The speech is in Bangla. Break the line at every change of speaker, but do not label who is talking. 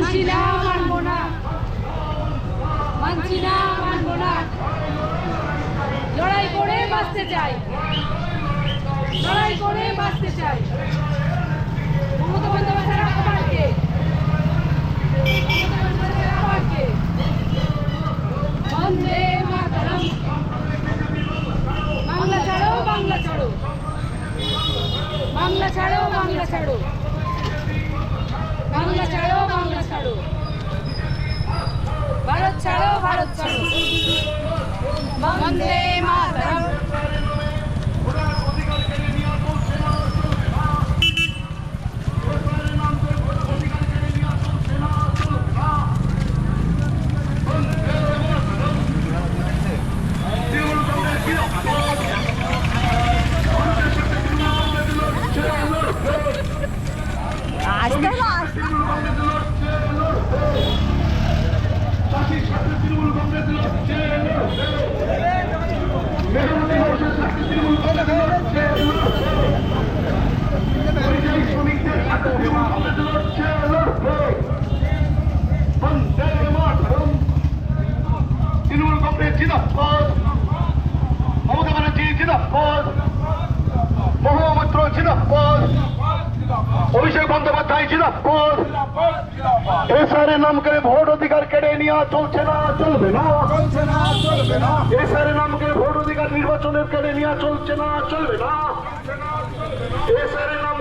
মানছি না মানবো না মানছি না মানবো না লড়াই করে বাঁচতে চাই। লড়াই করে বাঁচতে চাই। মমতা বন্দ্যোপাধ্যায় বাংলা ছাড়ো বাংলা ছাড়ো। বাংলা ছাড়ো বাংলা ছাড়ো বাংলা ছাড়ো বাংলা ছাড়ো ভারত ছাড়ো ভারত ছাড়ো বন্দে মাতরম
আসতে হলো আসতে
তৃণমূল কংগ্রেস জিন্দাবাদ মমতা ব্যানার্জি জিন্দাবাদ মহামৈত্র জিন্দাবাদ। অভিষেক বন্দ্যোপাধ্যায় জিন্দাবাদ। এসারে নাম করে ভোট অধিকার কেড়ে নেওয়া চলছে না, চলবে না।
চলছে না চলবে না
এসারে নাম করে ভোট অধিকার নির্বাচনের কেড়ে নেওয়া চলছে না, চলবে না। এসারে নাম